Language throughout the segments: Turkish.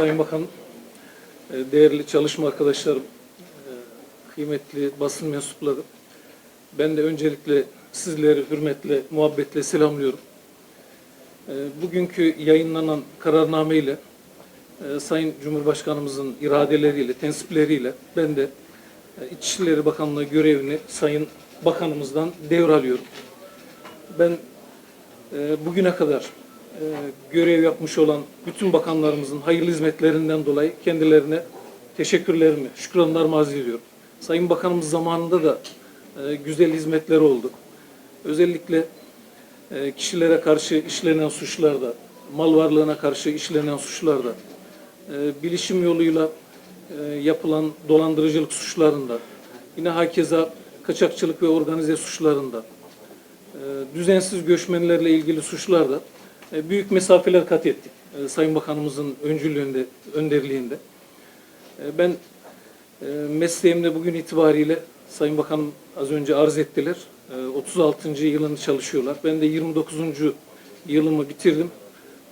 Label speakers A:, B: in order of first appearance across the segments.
A: Sayın Bakan, e, değerli çalışma arkadaşlarım, e, kıymetli basın mensupları. Ben de öncelikle sizleri hürmetle, muhabbetle selamlıyorum. E, Bugünkü yayınlanan kararname ile Sayın Cumhurbaşkanımızın iradeleriyle, tensipleriyle ben de İçişleri Bakanlığı görevini Sayın Bakanımızdan devralıyorum. Ben bugüne kadar e, görev yapmış olan bütün bakanlarımızın hayırlı hizmetlerinden dolayı kendilerine teşekkürlerimi, şükranlarımı arz ediyorum. Sayın Bakanımız zamanında da e, güzel hizmetleri oldu. Özellikle e, kişilere karşı işlenen suçlarda, mal varlığına karşı işlenen suçlarda, e, bilişim yoluyla e, yapılan dolandırıcılık suçlarında, yine hakeza kaçakçılık ve organize suçlarında, e, düzensiz göçmenlerle ilgili suçlarda büyük mesafeler kat ettik. E, Sayın Bakanımızın öncülüğünde, önderliğinde. E, Ben e, mesleğimde bugün itibariyle Sayın Bakan az önce arz ettiler. E, 36. yılını çalışıyorlar. Ben de 29. yılımı bitirdim.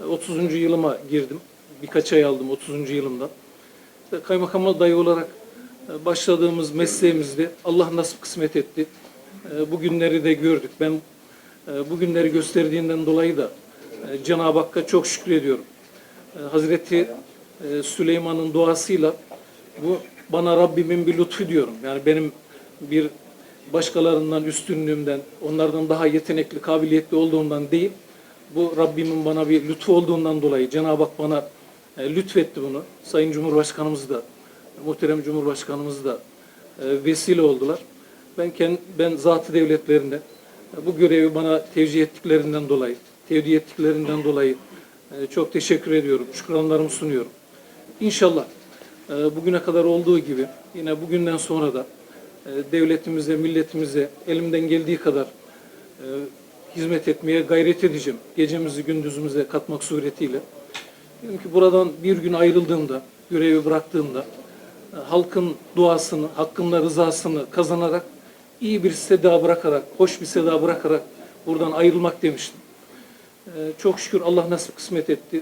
A: E, 30. yılıma girdim. Birkaç ay aldım 30. yılımda. İşte dayı olarak e, başladığımız mesleğimizde Allah nasip kısmet etti. E, Bugünleri de gördük. Ben e, bugünleri gösterdiğinden dolayı da e, Cenab-ı Hakk'a çok şükür ediyorum. E, Hazreti e, Süleyman'ın duasıyla bu bana Rabbimin bir lütfu diyorum. Yani benim bir başkalarından üstünlüğümden, onlardan daha yetenekli, kabiliyetli olduğumdan değil, bu Rabbimin bana bir lütfu olduğundan dolayı Cenab-ı Hak bana e, lütfetti bunu. Sayın Cumhurbaşkanımız da, muhterem Cumhurbaşkanımız da vesile oldular. Ben kend, ben zatı devletlerinde e, bu görevi bana tevcih ettiklerinden dolayı, tevdi ettiklerinden dolayı e, çok teşekkür ediyorum. Şükranlarımı sunuyorum. İnşallah e, bugüne kadar olduğu gibi yine bugünden sonra da e, devletimize, milletimize elimden geldiği kadar hizmet etmeye gayret edeceğim. Gecemizi gündüzümüze katmak suretiyle. Dedim ki buradan bir gün ayrıldığımda, görevi bıraktığımda halkın duasını, hakkında rızasını kazanarak iyi bir seda bırakarak, hoş bir seda bırakarak buradan ayrılmak demiştim. Ee, Çok şükür Allah nasip kısmet etti.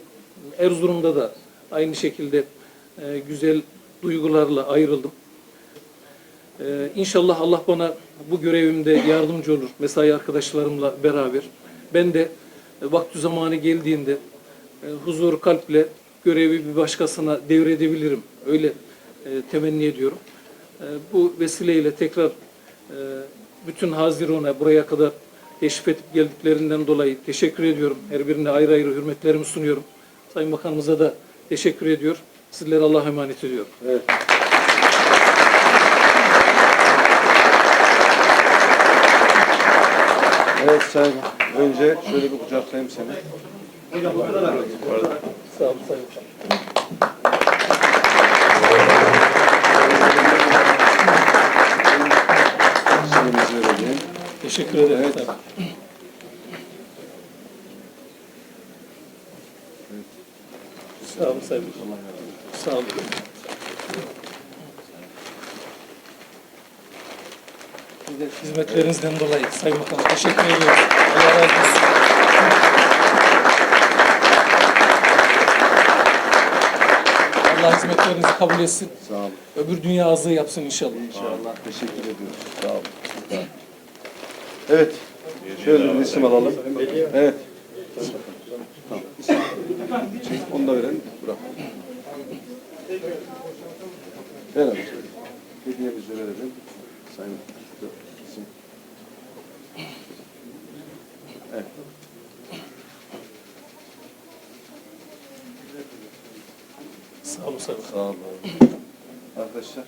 A: Erzurum'da da aynı şekilde e, güzel duygularla ayrıldım. Ee, İnşallah Allah bana bu görevimde yardımcı olur. Mesai arkadaşlarımla beraber. Ben de e, vakti zamanı geldiğinde e, huzur kalple görevi bir başkasına devredebilirim. Öyle temenni ediyorum. Bu vesileyle tekrar bütün Haziran'a buraya kadar teşrif edip geldiklerinden dolayı teşekkür ediyorum. Her birine ayrı ayrı hürmetlerimi sunuyorum. Sayın Bakanımıza da teşekkür ediyor. Sizlere Allah'a emanet ediyorum.
B: Evet. Evet Sayın, önce şöyle bir kucaklayayım seni.
A: Sağ olun Sayın. Teşekkür ederim.
B: Evet.
A: Sağ olun Sayın. Sağ olun. Hizmetlerinizden dolayı Sayın Bakanım teşekkür ediyoruz. Allah razı olsun. Allah hizmetlerinizi kabul etsin.
B: Sağ olun.
A: Öbür dünya azığı yapsın inşallah.
B: İnşallah. Teşekkür ediyoruz. Sağ olun. Evet. Şöyle bir resim alalım. Evet. Tamam. Onu da verelim. Bırak. Ver abi. Hediyemizi verelim. Sayın. Evet.
A: Sağ olun.
B: Sağ olun. Arkadaşlar